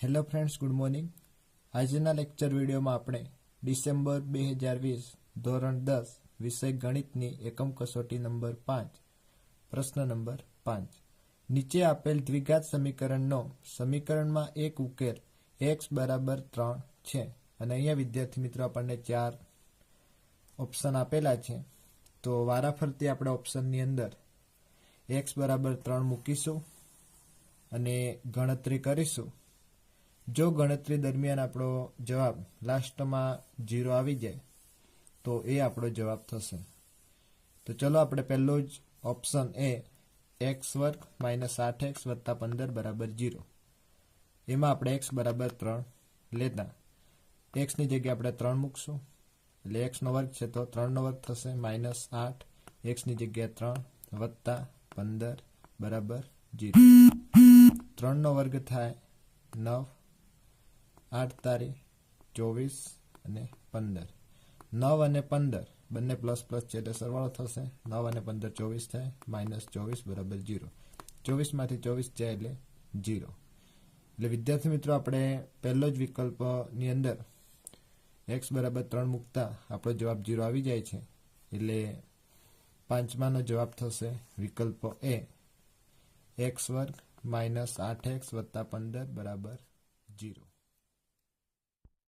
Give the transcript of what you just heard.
Hello friends, good morning. આજના lecture વિડીયોમાં આપણે ડિસેમ્બર બે હજાર વીસ, ધોરણ દસ, વિષય ગણિતની એકમ કસોટી નંબર પાંચ, પ્રશ્ન નંબર પાંચ. નીચે આપેલ દ્વિઘાત સમીકરણનો સમીકરણમાં એક ઉકેલ એક્સ બરાબર ત્રણ છે. અને અહીંયા વિદ્યાર્થી મિત્રો આપણને ચાર ઓપ્શન આપેલા છે. તો વારાફરતી આપણે ઓપ્શનની અંદર એક્સ બરાબર ત્રણ મૂકીશું અને ગણતરી કરીશું. જો ગણતરી દરમિયાન આપણો જવાબ લાસ્ટમાં જીરો આવી જાય, તો એ આપણો જવાબ થશે. તો ચલો આપણે પહેલો જ ઓપ્શન એ એક્સ વર્ગ માઇનસ આઠ એક્સ વત્તા પંદર બરાબર જીરો એમાં આપણે એક્સ બરાબર ત્રણ લેતા. એક્સની જગ્યાએ આપણે ત્રણ મૂકશું. એટલે એક્સનો વર્ગ છે તો ત્રણનો વર્ગ થશે માઇનસ આઠ. એક્સની જગ્યાએ ત્રણ વત્તા પંદર બરાબર જીરો ત્રણનો વર્ગ થાય નવ આઠ તારીખ, ચોવીસ અને પંદર. નવ અને પંદર, બંને પ્લસ પ્લસ છે એટલે સરવાળો થશે. નવ અને પંદર ચોવીસ થાય, માઇનસ ચોવીસ બરાબર જીરો. ચોવીસમાંથી ચોવીસ જાય એટલે જીરો. એટલે વિદ્યાર્થી મિત્રો, આપણે પહેલો જ વિકલ્પની અંદર એક્સ બરાબર ત્રણ મૂકતા આપણો જવાબ જીરો આવી જાય છે. એટલે પાંચમાનો જવાબ થશે વિકલ્પ એ. એક્સ વર્ગ માઇનસ આઠ એક્સ વત્તા પંદર બરાબર જીરો.